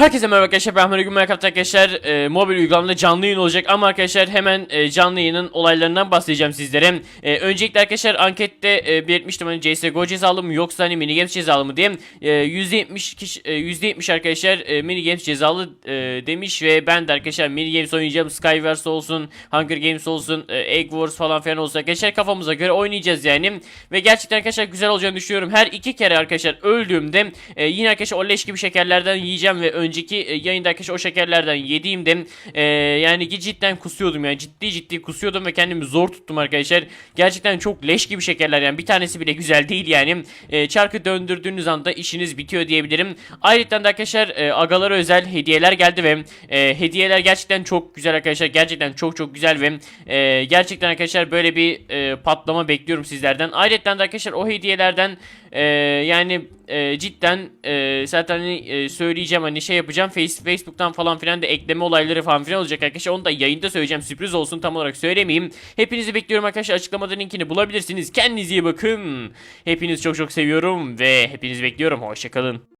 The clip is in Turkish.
Herkese merhaba arkadaşlar ben Gün Minecraft arkadaşlar e, mobil uygulamada canlı yayın olacak ama arkadaşlar hemen e, canlı yayının olaylarından bahsedeceğim sizlere. E, öncelikle arkadaşlar ankette e, belirtmiştim hani CSGO cezalı mı yoksa hani mini games cezalı mı diye. E, %70 kişi, e, %70 arkadaşlar e, mini games cezalı e, demiş ve ben de arkadaşlar mini games oynayacağım. Skyverse olsun, Hunger Games olsun, e, Egg Wars falan filan olsun arkadaşlar kafamıza göre oynayacağız yani. Ve gerçekten arkadaşlar güzel olacağını düşünüyorum. Her iki kere arkadaşlar öldüğümde e, yine arkadaşlar o leş gibi şekerlerden yiyeceğim ve önceki e, yayında arkadaşlar o şekerlerden yediğimde e, yani ki cidden kusuyordum yani ciddi ciddi kusuyordum ve kendimi zor tuttum arkadaşlar. Gerçekten çok leş gibi şekerler yani bir tanesi bile güzel değil yani. E, çarkı döndürdüğünüz anda işiniz bitiyor diyebilirim. Ayrıca da arkadaşlar e, agalara özel hediyeler geldi ve e, hediyeler gerçekten çok güzel arkadaşlar. Gerçekten çok çok güzel ve e, gerçekten arkadaşlar böyle bir e, patlama bekliyorum sizlerden. Ayrıca de arkadaşlar o hediyelerden e, yani e, cidden e, zaten hani, e, söyleyeceğim hani şey yapacağım face, Facebook'tan falan filan da ekleme olayları falan filan olacak arkadaşlar. Onu da yayında söyleyeceğim. Sürpriz olsun tam olarak söylemeyeyim. Hepinizi bekliyorum arkadaşlar. Açıklamada linkini bulabilirsiniz. Kendinize iyi bakın. Hepinizi çok çok seviyorum ve hepinizi bekliyorum. Hoşçakalın.